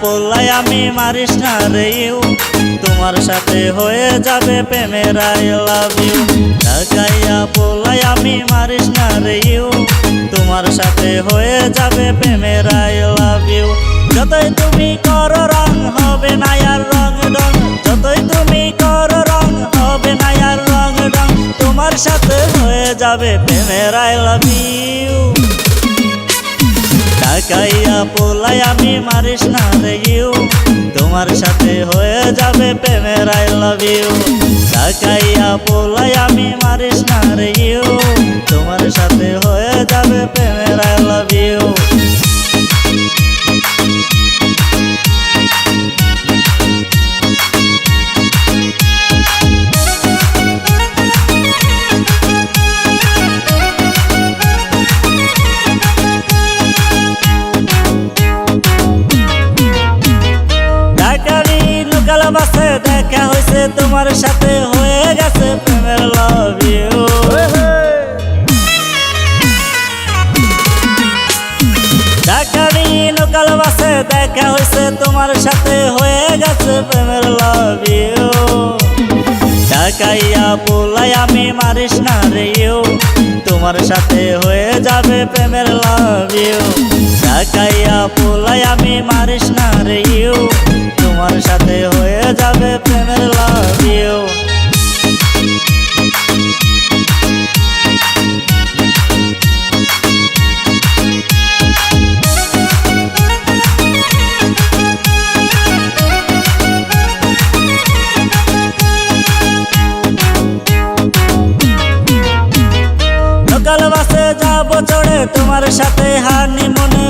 পোলাই আমি মারিস না রে ইউ। তোমার সাথে হয়ে যাবে প্রেমের আই লাভ ইউ। ঢাকাইয়া পোলাই আমি মারিস না রে ইউ। তোমার সাথে হয়ে যাবে প্রেমের আই লাভ ইউ। যতই তুমি করো রং হবে না আর রং রং যতই তুমি করো রং হবে না আর রং রং তোমার সাথে হয়ে যাবে প্রেমের আই লাভ ইউ। ঢাকাইয়া পোলাই আমি মারিস না রে ইউ। তোমার সাথে হয়ে যাবে প্রেমের আই লাভ ইউ। একাইয়া পোলাই আমি মারিস না রে ইউ। দেখা হয়েছে, তোমার সাথে হয়ে গেছে প্রেমের লাভ ইউ ঢাকারি লোকাল বাসে দেখা হয়েছে, তোমার সাথে হয়ে গেছে প্রেমের লাভ ইউ ঢাকাইয়া পোলাই আমি মারিস না রে ইউ তোমার সাথে হয়ে যাবে প্রেমের লাভ ইউ ঢাকাইয়া পোলাই আমি মারিস না রে ইউ তোমার সাথে হয়ে যাবে প্রেমের লাভ তোমার সাথে হানি মনে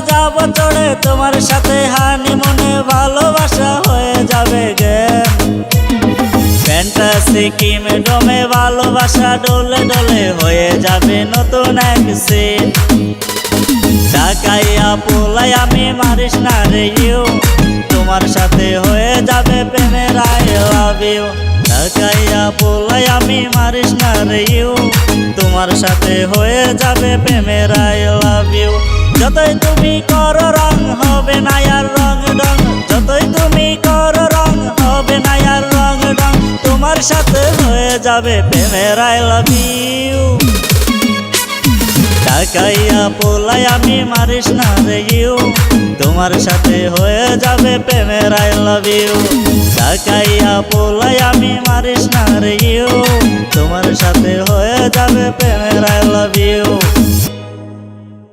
যাব চড়ে, তোমার সাথে হানি মনে ভালোবাসা হয়ে যাবে জ্ঞান ফ্যান্টাসি কিম ডোমে ভালোবাসা ডোলে ডোলে হয়ে যাবে নতুন এক সিন ঢাকাইয়া পোলাই আমি মারিস না রে ইউ তোমার সাথে হয়ে যাবে প্রেমের আই লাভ ইউ ঢাকাইয়া পোলাই আমি মারিস না রে ইউ তোমার সাথে হয়ে যাবে প্রেমের আই লাভ ইউ যতই তুমি করো রং হবে না আর রং রং, যতই তুমি করো রং হবে না আর রং রং, তোমার সাথে হয়ে যাবে প্রেমের আই লাভ ইউ ঢাকাইয়া পোলাই আমি মারিস না রে ইউ তোমার সাথে হয়ে যাবে প্রেমের আই লাভ ইউ ঢাকাইয়া পোলাই আমি মারিস